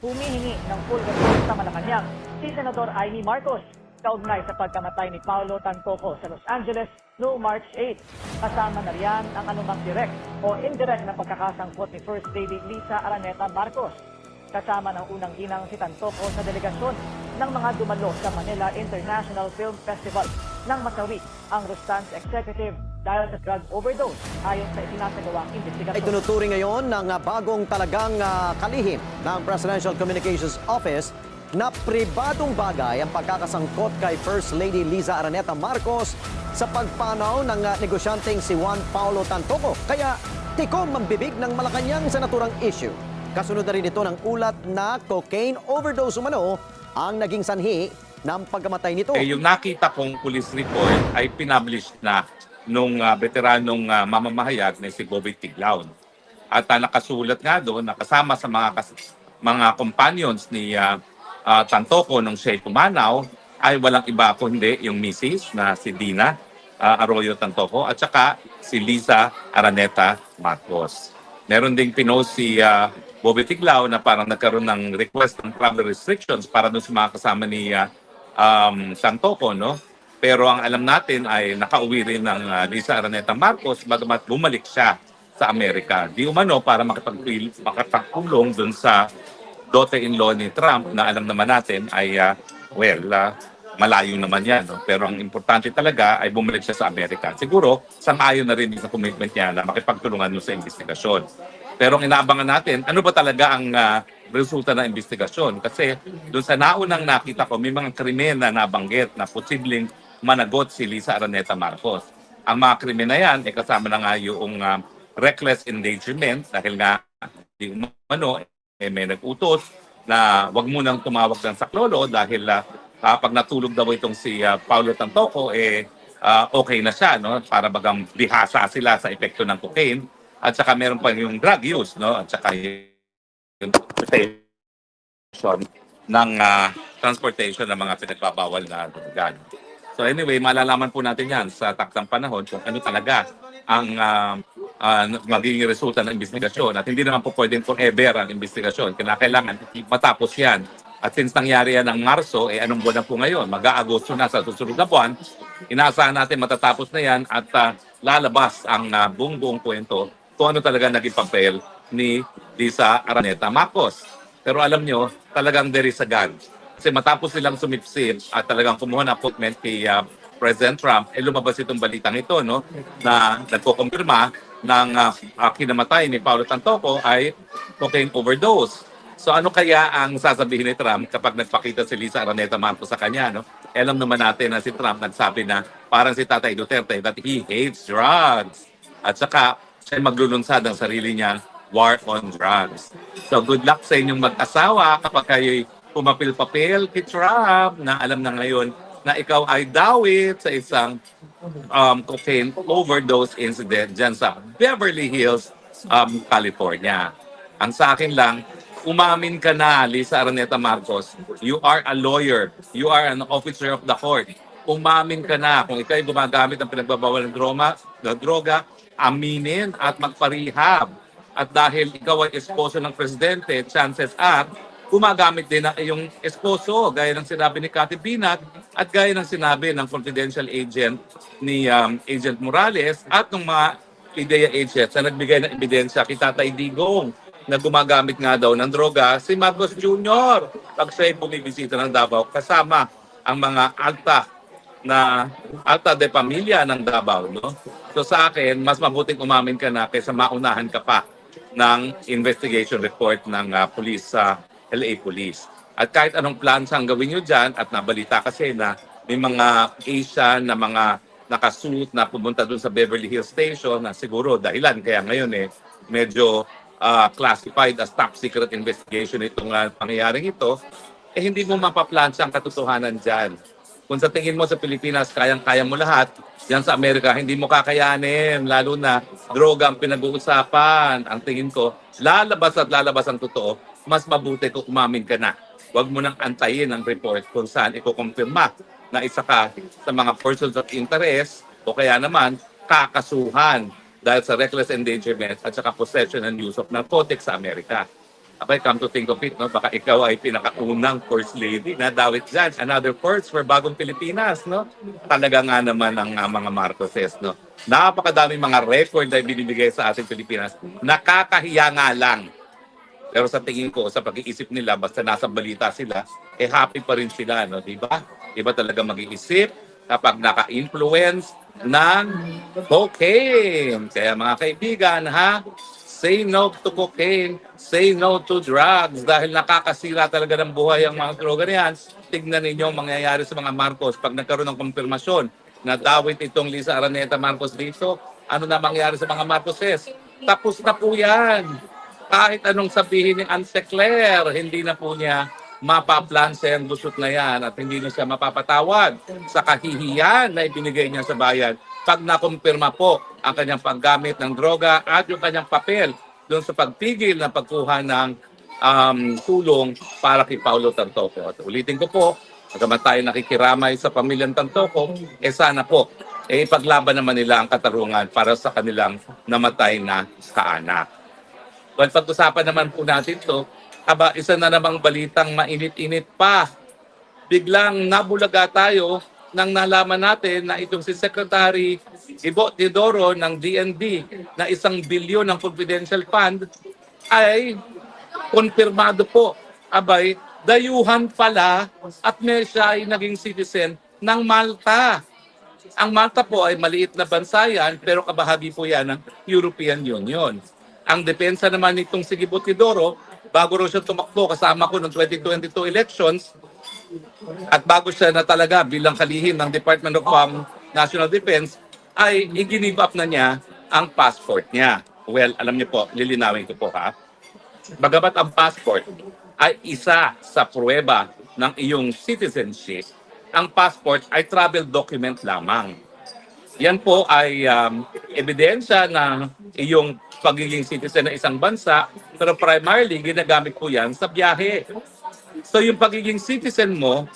humihingi ng full report sa Malacanang si Senador Amy Marcos kaugnay sa pagkamatay ni Paulo Tantoco sa Los Angeles noong March 8. Kasama na riyan ang anumang direct o indirect na pagkakasangkot ni First Lady Lisa Araneta Marcos. Kasama ng unang ginang si Tantoco sa delegasyon ng mga dumalo sa Manila International Film Festival nang masawi ang Rustans executive dahil sa drug overdose ayon sa isinasagawang ay investigasyon. tunuturing ngayon ng ah, bagong talagang ah, kalihim ng Presidential Communications Office na pribadong bagay ang pagkakasangkot kay First Lady Liza Araneta Marcos sa pagpanaw ng ah, negosyanteng si Juan Paulo Tantoco. Kaya tikom ang bibig ng Malacanang sa naturang issue. Kasunod na rin ito ng ulat na cocaine overdose umano ang naging sanhi ng pagkamatay nito. Eh, yung nakita kong police report ay pinablish na nung ah, veteranong ah, mamamahayag na si Bobby Tiglaon. At ah, nakasulat nga doon, nakasama sa mga kas- mga companions ni ah, ah, Tantoco nung siya pumanaw, ay walang iba kundi yung misis na si Dina ah, Arroyo Tantoco at saka si Liza Araneta Marcos. Meron ding pinost si ah, Bobby Tiglao na parang nagkaroon ng request ng travel restrictions para doon sa mga kasama ni ah, um, Santoco, no? Pero ang alam natin ay nakauwi rin ng ah, Lisa Araneta Marcos bagamat bumalik siya sa Amerika. Di umano para makapagpulong dun sa daughter-in-law ni Trump na alam naman natin ay, ah, well, ah, malayo naman yan. No? Pero ang importante talaga ay bumalik siya sa Amerika. Siguro, sangayon na rin sa commitment niya na makipagtulungan sa investigasyon. Pero ang inaabangan natin, ano ba talaga ang ah, resulta ng investigasyon? Kasi doon sa naunang nakita ko, may mga krimen na nabanggit na posibleng managot si Lisa Araneta Marcos. Ang mga krimen na yan, eh, kasama na nga yung ah, reckless endangerment dahil nga di umano, eh, may nag-utos na wag mo nang tumawag ng saklolo dahil ah, kapag natulog daw itong si ah, Paulo Tantoco, eh, ah, okay na siya, no? Para bagang bihasa sila sa epekto ng cocaine. At saka meron pa yung drug use, no? At saka yung transportation ng ah, transportation ng mga pinagbabawal na droga. So anyway, malalaman po natin yan sa taktang panahon kung ano talaga ang ah, ah, magiging resulta ng investigasyon. At hindi naman po pwedeng forever ang investigasyon. Kinakailangan matapos yan. At since nangyari yan ng Marso, eh anong buwan na po ngayon? Mag-aagosto na sa susunod na buwan. Inaasahan natin matatapos na yan at ah, lalabas ang ah, buong buong kwento kung ano talaga naging papel ni Lisa Araneta Marcos. Pero alam nyo, talagang there is a gun. Kasi matapos silang sumipsip at talagang kumuha ng appointment kay ah, President Trump, eh lumabas itong balitang ito, no? Na nagkukumpirma ng ah, kinamatay ni Paulo Tantoco ay cocaine overdose. So ano kaya ang sasabihin ni Trump kapag nagpakita si Lisa Araneta Marcos sa kanya, no? Eh, Alam naman natin na si Trump nagsabi na parang si Tatay Duterte that he hates drugs. At saka siya maglulunsad ang sarili niya war on drugs. So good luck sa inyong mag-asawa kapag kayo'y pumapil-papel kay Trump na alam na ngayon na ikaw ay dawit sa isang um, cocaine overdose incident dyan sa Beverly Hills, um, California. Ang sa akin lang, umamin ka na, Lisa Araneta Marcos. You are a lawyer. You are an officer of the court. Umamin ka na kung ikaw ay gumagamit ng pinagbabawal ng droga, ng droga, aminin at magparehab. At dahil ikaw ay esposo ng presidente, chances are, gumagamit din ang iyong esposo, gaya ng sinabi ni Cathy Binat at gaya ng sinabi ng confidential agent ni um, Agent Morales at ng mga PIDEA agents na nagbigay ng ebidensya kay Tatay Digong na gumagamit nga daw ng droga si Marcos Jr. pag siya'y bumibisita ng Davao kasama ang mga alta na alta de pamilya ng Davao. No? So sa akin, mas mabuting umamin ka na kaysa maunahan ka pa ng investigation report ng ah, police sa LA Police. At kahit anong plan siyang gawin nyo dyan, at nabalita kasi na may mga Asian na mga nakasuit na pumunta dun sa Beverly Hills Station na siguro dahilan kaya ngayon eh medyo ah, classified as top secret investigation itong ah, pangyayaring ito, eh hindi mo mapaplansya ang katotohanan dyan. Kung sa tingin mo sa Pilipinas, kayang-kaya mo lahat, yan sa Amerika, hindi mo kakayanin. Lalo na droga ang pinag-uusapan. Ang tingin ko, lalabas at lalabas ang totoo, mas mabuti kung umamin ka na. Huwag mo nang antayin ang report kung saan ikukumpirma na isa ka sa mga persons of interest o kaya naman kakasuhan dahil sa reckless endangerment at saka possession and use of narcotics sa Amerika. Abay, come to think of it, no? baka ikaw ay pinakaunang first lady na dawit dyan. Another first for bagong Pilipinas, no? Talaga nga naman ang ah, mga Marcoses, no? Napakadaming mga record na binibigay sa ating Pilipinas. Nakakahiya nga lang. Pero sa tingin ko, sa pag-iisip nila, basta nasa balita sila, eh happy pa rin sila, no? Di ba? Di ba talaga mag-iisip kapag naka-influence ng cocaine? Kaya mga kaibigan, ha? Say no to cocaine, say no to drugs dahil nakakasira talaga ng buhay ang mga droga na yan. Tignan ninyo ang mangyayari sa mga Marcos pag nagkaroon ng konfirmasyon na dawit itong Lisa Araneta Marcos dito. Ano na mangyayari sa mga Marcoses? Tapos na po yan kahit anong sabihin ni Anse Claire, hindi na po niya mapaplanse ang lusot na yan at hindi na siya mapapatawad sa kahihiyan na ibinigay niya sa bayan pag nakumpirma po ang kanyang paggamit ng droga at yung kanyang papel doon sa pagpigil na pagkuha ng um, tulong para kay Paulo Tantoco. At ulitin ko po, Pagkaman tayo nakikiramay sa pamilyang Tantoco, eh sana po, eh ipaglaban naman nila ang katarungan para sa kanilang namatay na kaanak. Well, pag-usapan naman po natin to, aba, isa na namang balitang mainit-init pa. Biglang nabulaga tayo nang nalaman natin na itong si Secretary Ibo Teodoro ng DND na isang bilyon ng confidential fund ay konfirmado po. Abay, dayuhan pala at may siya ay naging citizen ng Malta. Ang Malta po ay maliit na bansa yan, pero kabahagi po yan ng European Union. Ang depensa naman nitong si Gibo Teodoro, bago raw siya tumakbo kasama ko ng 2022 elections, at bago siya na talaga bilang kalihim ng Department of um, National Defense, ay i-give up na niya ang passport niya. Well, alam niyo po, lilinawin ko po ha. Bagamat ang passport ay isa sa pruweba ng iyong citizenship, ang passport ay travel document lamang. Yan po ay um, ebidensya na iyong pagiging citizen ng isang bansa, pero primarily ginagamit po yan sa biyahe. So yung pagiging citizen mo,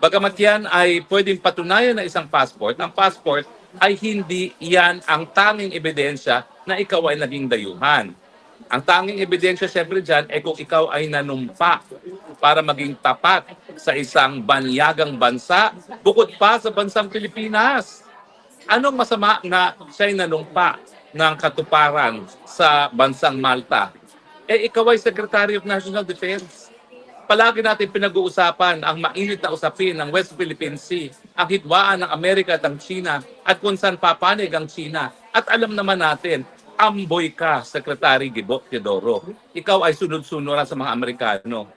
bagamat yan ay pwedeng patunayan na isang passport, ang passport ay hindi yan ang tanging ebidensya na ikaw ay naging dayuhan. Ang tanging ebidensya siyempre dyan ay kung ikaw ay nanumpa para maging tapat sa isang banyagang bansa, bukod pa sa bansang Pilipinas. Anong masama na siya'y nanumpa ng katuparan sa bansang Malta? Eh, ikaw ay Secretary of National Defense. Palagi natin pinag-uusapan ang mainit na usapin ng West Philippine Sea, ang hitwaan ng Amerika at ng China, at kung saan papanig ang China. At alam naman natin, amboy ka, Secretary Gibo Teodoro. Ikaw ay sunod-sunuran sa mga Amerikano.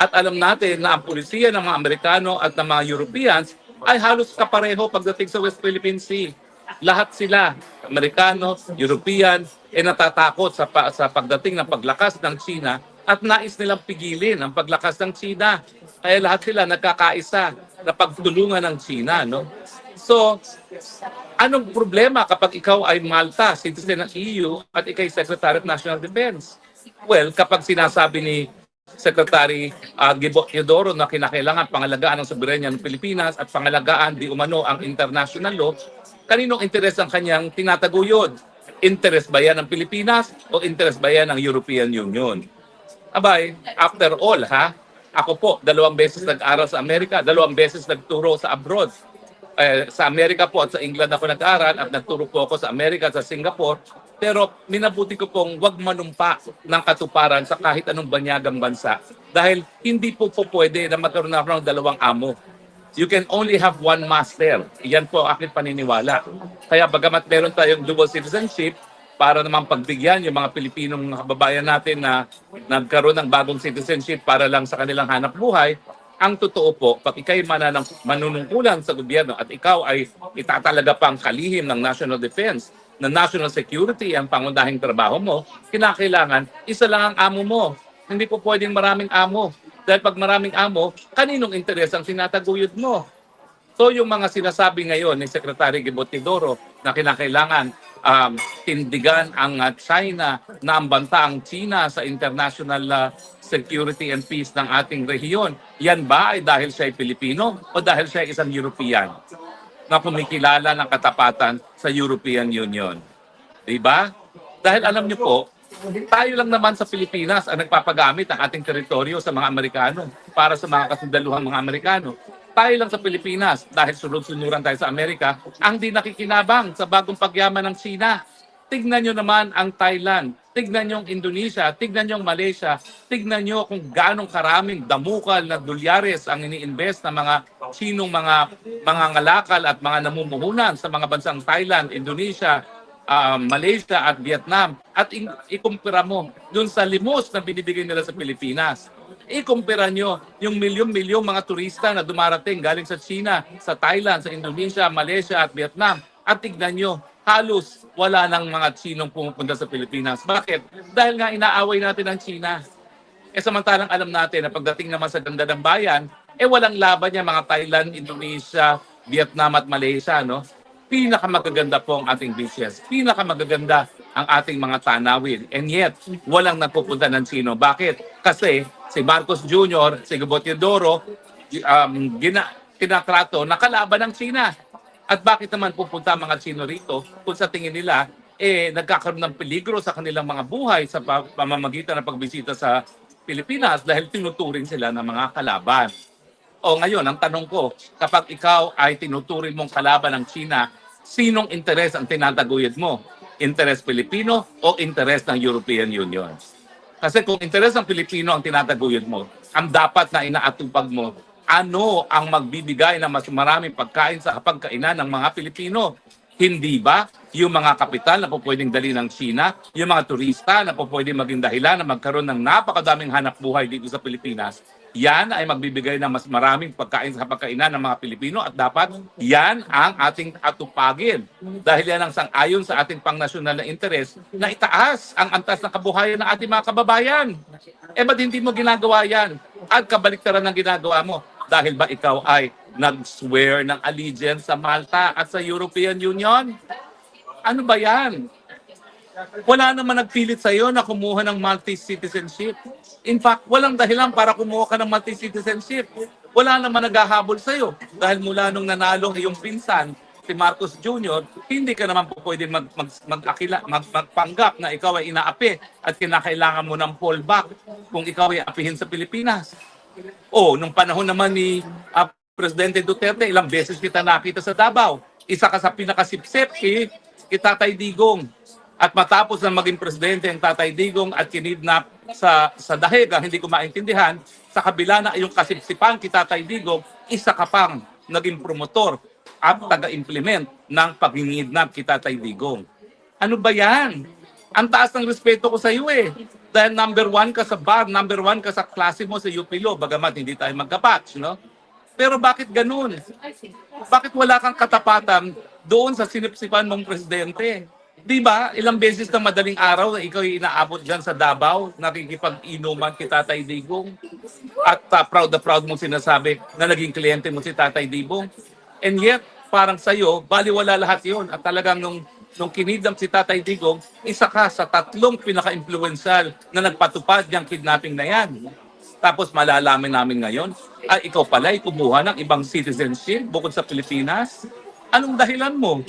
At alam natin na ang pulisiya ng mga Amerikano at ng mga Europeans ay halos kapareho pagdating sa West Philippine Sea. Lahat sila, Amerikano, European, ay natatakot sa, pa, sa pagdating ng paglakas ng China at nais nilang pigilin ang paglakas ng China. Kaya lahat sila nagkakaisa na pagtulungan ng China. No? So, anong problema kapag ikaw ay Malta, citizen ng EU, at ikaw ay Secretary of National Defense? Well, kapag sinasabi ni Secretary uh, Gibo Teodoro na kinakailangan pangalagaan ng soberanya ng Pilipinas at pangalagaan di umano ang international law, kaninong interes ang kanyang tinataguyod? Interes ba yan ng Pilipinas o interes ba yan ng European Union? Abay, after all ha, ako po dalawang beses nag-aral sa Amerika, dalawang beses nagturo sa abroad. Eh, sa Amerika po at sa England ako nag-aral at nagturo po ako sa Amerika at sa Singapore. Pero minabuti ko pong wag manumpa ng katuparan sa kahit anong banyagang bansa. Dahil hindi po po pwede na magkaroon na ng dalawang amo. You can only have one master. Iyan po aking paniniwala. Kaya bagamat meron tayong dual citizenship, para naman pagbigyan yung mga Pilipinong kababayan natin na nagkaroon ng bagong citizenship para lang sa kanilang hanap buhay, ang totoo po, pag ikay mananang, manunungkulan sa gobyerno at ikaw ay itatalaga pang kalihim ng national defense, na national security ang pangunahing trabaho mo, kinakailangan isa lang ang amo mo. Hindi po pwedeng maraming amo. Dahil pag maraming amo, kaninong interes ang sinataguyod mo? So yung mga sinasabi ngayon ni Secretary Gibotidoro na kinakailangan um, tindigan ang uh, China na ang banta ang China sa international uh, security and peace ng ating rehiyon. Yan ba ay dahil siya ay Pilipino o dahil siya ay isang European na kumikilala ng katapatan sa European Union? Di ba? Dahil alam niyo po, Tayo lang naman sa Pilipinas ang nagpapagamit ng ating teritoryo sa mga Amerikano para sa mga kasundaluhang mga Amerikano. Tayo lang sa Pilipinas dahil sunod-sunuran tayo sa Amerika ang di nakikinabang sa bagong pagyaman ng China. Tignan nyo naman ang Thailand, tignan nyo ang Indonesia, tignan nyo ang Malaysia, tignan nyo kung gaano karaming damukal na dolyares ang ini-invest ng mga Chinong mga mga ngalakal at mga namumuhunan sa mga bansang Thailand, Indonesia, ah, Malaysia at Vietnam at ikumpira mo dun sa limos na binibigay nila sa Pilipinas. Ikumpira nyo yung milyon-milyong mga turista na dumarating galing sa China, sa Thailand, sa Indonesia, Malaysia at Vietnam. At tignan nyo, halos wala nang mga Chinong pumupunta sa Pilipinas. Bakit? Dahil nga inaaway natin ang China. Eh samantalang alam natin na pagdating naman sa ganda ng bayan, eh walang laban niya mga Thailand, Indonesia, Vietnam at Malaysia, no? Pinakamagaganda po ang ating beaches. Pinakamagaganda ang ating mga tanawin. And yet, walang nagpupunta ng Sino. Bakit? Kasi si Marcos Jr., si Gabot Teodoro, um, gina, tinatrato na kalaban ng China. At bakit naman pupunta mga Chino rito kung sa tingin nila eh nagkakaroon ng peligro sa kanilang mga buhay sa pa- pamamagitan ng pagbisita sa Pilipinas dahil tinuturing sila ng mga kalaban. O ngayon, ang tanong ko, kapag ikaw ay tinuturing mong kalaban ng China, sinong interes ang tinataguyod mo? Interes Pilipino o interes ng European Union? Kasi kung interes ng Pilipino ang tinataguyod mo, ang dapat na inaatupag mo, ano ang magbibigay ng mas maraming pagkain sa pagkainan ng mga Pilipino? Hindi ba yung mga kapital na po pwedeng dali ng China, yung mga turista na po pwedeng maging dahilan na magkaroon ng napakadaming hanap buhay dito sa Pilipinas, yan ay magbibigay ng mas maraming pagkain sa pagkainan ng mga Pilipino at dapat yan ang ating atupagin. Dahil yan ang sang-ayon sa ating pangnasyonal na interes na itaas ang antas ng kabuhayan ng ating mga kababayan. Eh ba't hindi mo ginagawa yan? At kabaliktaran ng ginagawa mo. Dahil ba ikaw ay nag-swear ng allegiance sa Malta at sa European Union? Ano ba yan? Wala naman nagpilit sa iyo na kumuha ng multi-citizenship. In fact, walang dahilan para kumuha ka ng multi-citizenship. Wala naman naghahabol sa iyo. Dahil mula nung nanalo iyong pinsan, si Marcos Jr., hindi ka naman po pwedeng mag, mag, mag-akila, mag, magpanggap na ikaw ay inaapi at kinakailangan mo ng fallback kung ikaw ay apihin sa Pilipinas. O, nung panahon naman ni ah, Presidente Duterte, ilang beses kita nakita sa Davao. Isa ka sa pinakasipsip kay, kay Tatay Digong. At matapos na maging presidente ang Tatay Digong at kinidnap sa, sa dahig, hindi ko maintindihan, sa kabila na yung kasipsipan kay Tatay Digong, isa ka pang naging promotor at taga-implement ng pag-ngidnap kay Tatay Digong. Ano ba yan? Ang taas ng respeto ko sa iyo eh. Dahil number one ka sa bar, number one ka sa klase mo sa UP Law, bagamat hindi tayo magkapatch, no? Pero bakit ganun? Bakit wala kang katapatan doon sa sinipsipan mong presidente? Di ba? Ilang beses na madaling araw na ikaw inaabot dyan sa Davao, nakikipag-inuman kay Tatay Digong. At uh, proud na proud mong sinasabi na naging kliyente mo si Tatay Digong. And yet, parang sa'yo, baliwala lahat yon At talagang nung, nung kinidnap si Tatay Digong, isa ka sa tatlong pinaka-influential na nagpatupad niyang kidnapping na yan. Tapos malalaman namin ngayon, ay ikaw pala ay kumuha ng ibang citizenship bukod sa Pilipinas. Anong dahilan mo?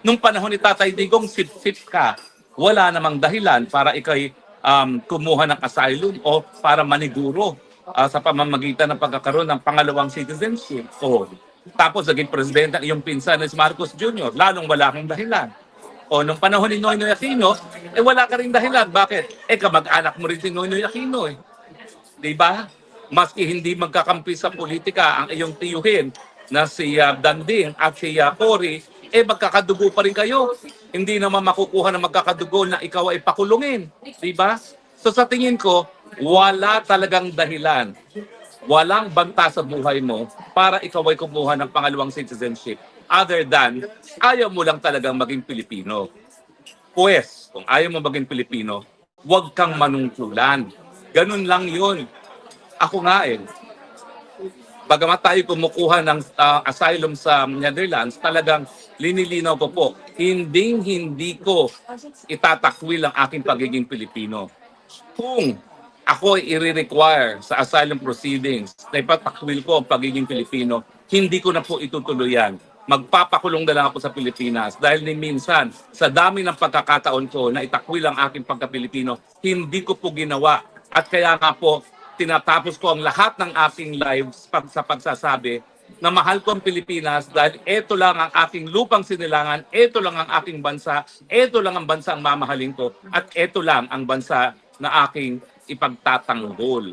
Nung panahon ni Tatay Digong, sip-sip ka. Wala namang dahilan para ikaw ay, um, kumuha ng asylum o para maniguro ah, sa pamamagitan ng pagkakaroon ng pangalawang citizenship. O, tapos naging presidente ang iyong pinsan na si Marcos Jr. Lalong wala kang dahilan. O nung panahon ni Noynoy Aquino, eh wala ka rin dahilan. Bakit? Eh kamag-anak mo rin si Noynoy Aquino eh. Di ba? Maski hindi magkakampi sa politika ang iyong tiyuhin na si uh, Danding at si uh, Cory, eh magkakadugo pa rin kayo. Hindi naman makukuha na magkakadugo na ikaw ay pakulungin. Di ba? So sa tingin ko, wala talagang dahilan. Walang banta sa buhay mo para ikaw ay kumuha ng pangalawang citizenship other than ayaw mo lang talagang maging Pilipino. Pues, kung ayaw mo maging Pilipino, huwag kang manungkulan. Ganun lang yun. Ako nga eh. Bagamat tayo kumukuha ng ah, asylum sa Netherlands, talagang linilinaw ko po, hindi hindi ko itatakwil ang aking pagiging Pilipino. Kung ako i-require sa asylum proceedings na ipatakwil ko ang pagiging Pilipino, hindi ko na po itutuloy yan. magpapakulong na lang ako sa Pilipinas dahil ni minsan sa dami ng pagkakataon ko na itakwil ang aking pagka-Pilipino, hindi ko po ginawa. At kaya nga po, tinatapos ko ang lahat ng aking lives pag, sa pagsasabi na mahal ko ang Pilipinas dahil ito lang ang aking lupang sinilangan, ito lang ang aking bansa, ito lang ang bansa ang mamahalin ko, at ito lang ang bansa na aking ipagtatanggol.